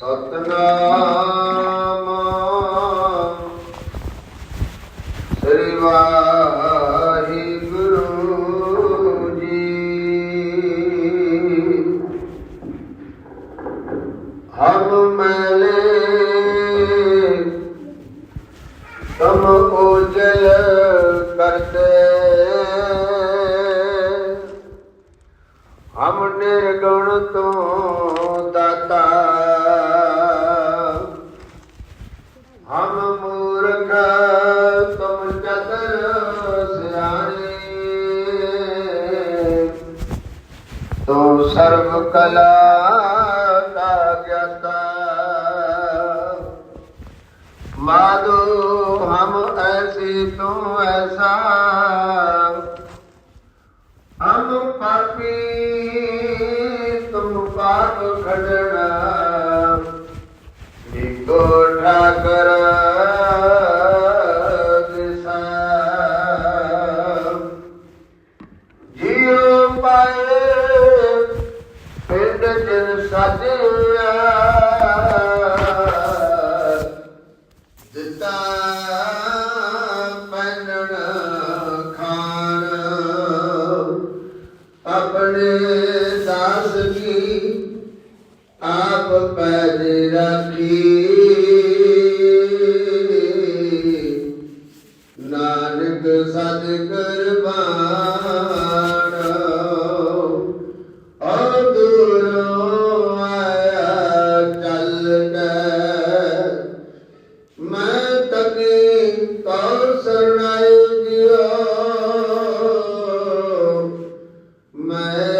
ਸਤਨਾਮ। ਸ੍ਰੀ ਵਾਹਿਗੁਰੂ ਜੀ। ਹਮ ਮੈਲੇ ਤਮ ਉਜਲ ਕਰਤੇ ਹਮ ਨਿਰਗੁਣ ਤੋਂ ਸਰਬ ਕਲਾ ਕਾ ਗਿਆਤਾ ਮਾਦੋ ਹਮ ਐਸੀ ਤੂੰ ਐਸਾ। ਹਮ ਪਾਪੀ ਤੁਮ ਪਾਪ ਖੜਣਾ ਨਿਕੋ ਠਾਕਰ ਦਿਸਾ। ਜੀਉ ਪਾਏ ਪਿੰਡ ਜਿਨ ਸਾਜਿਆ ਦਿੱਤਾ ਪੈਨਣ ਖਾਣ ਆਪਣੇ ਦਾਸ ਕੀ ਆਪ ਪੈਜ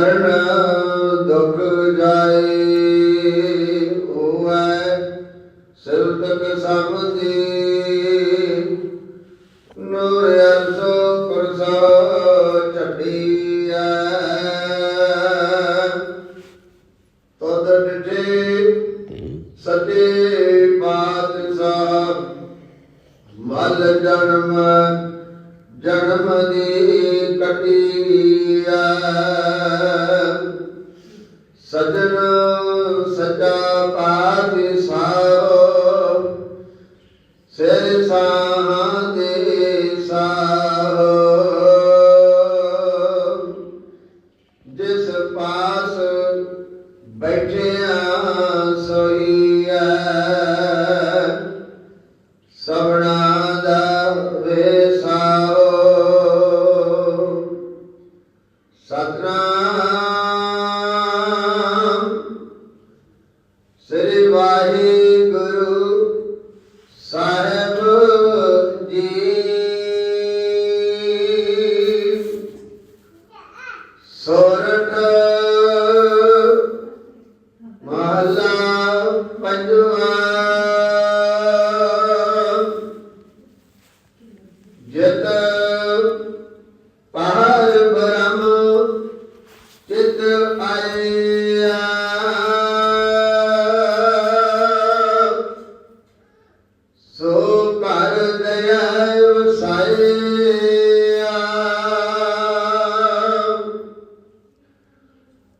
ਮਰਨ ਦੁਖ ਜਾਏ, ਹੋਵੇ ਸਿਰ ਤਕ ਸਮਝੀ ਨੂਰ ਅਰਸੋ ਕੁਰਸੋ ਛੱਡੀਐ ਤਦ ਡਿਠੇ ਸਤੇ ਬਾਦਸ਼ਾਹ ਮਲ ਜਨਮ ਜਨਮ ਦੀ ਕਟੀਆ ਸਜਣ ਸਚਾ ਪਾਤਸ਼ਾਹ ਸੇ ਸਾਹ ਦੇ ਸਾਹ ਜਿਸ ਪਾਸ ਬੈਠਿਆ ਸੋਈ ਸਤਨਾਮ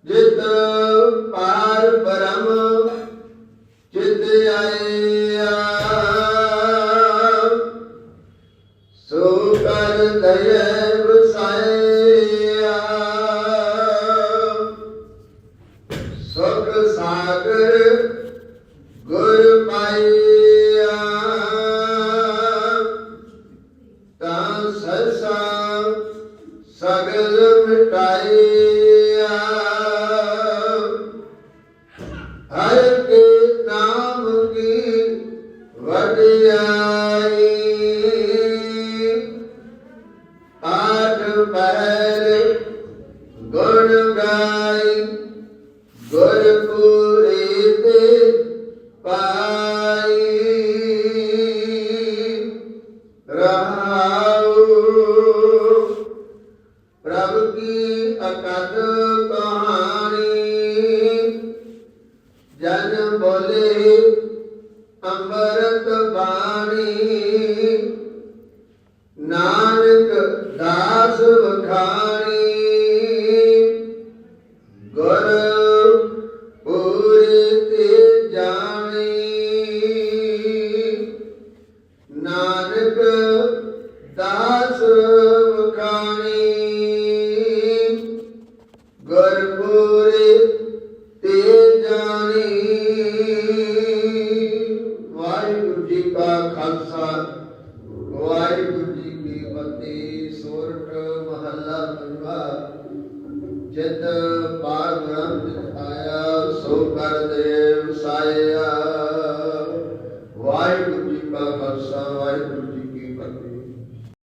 ਜਿਤ ਪਾਰ ਬ੍ਰਹਮ ਚਿਤ ਆਇਆ। ਸੋ ਕਰ ਦਇਆ ਵਸਾਇਆ। ਸੁਖ ਸਾਗਰ ਗੁਰ ਪਾਇਆ। ਤਾਂ ਸਰਸਾ ਸਗਲ ਮਿਟਾਈ। ਗੁਰਪੁਰੇ ਤੇ ਪਾਈ ਰਹਾਉ। ਪ੍ਰਭ ਕੀ ਅਕਦ ਕਹਾਣੀ? ਜਨ ਬੋਲੇ ਅੰਮ੍ਰਿਤ ਬਾਣੀ। ਨਾਨਕ ਦਾਸ ਵਖਾਣੀ। ਜਾਣੀ ਵਾਹਿਗੁਰੂ ਜੀ ਕਾ ਖਾਲਸਾ, ਵਾਹਿਗੁਰੂ ਜੀ ਕੀ ਫਤਿਹ। ਸੋਰਠ ਮਹੱਲਾ ਪੰਜਵਾ, ਜਿਤ ਪਾਰ ਬ੍ਰਹਮ ਆਇਆ, ਸੋ ਕਰ ਦੇ ਵਸਾਇਆ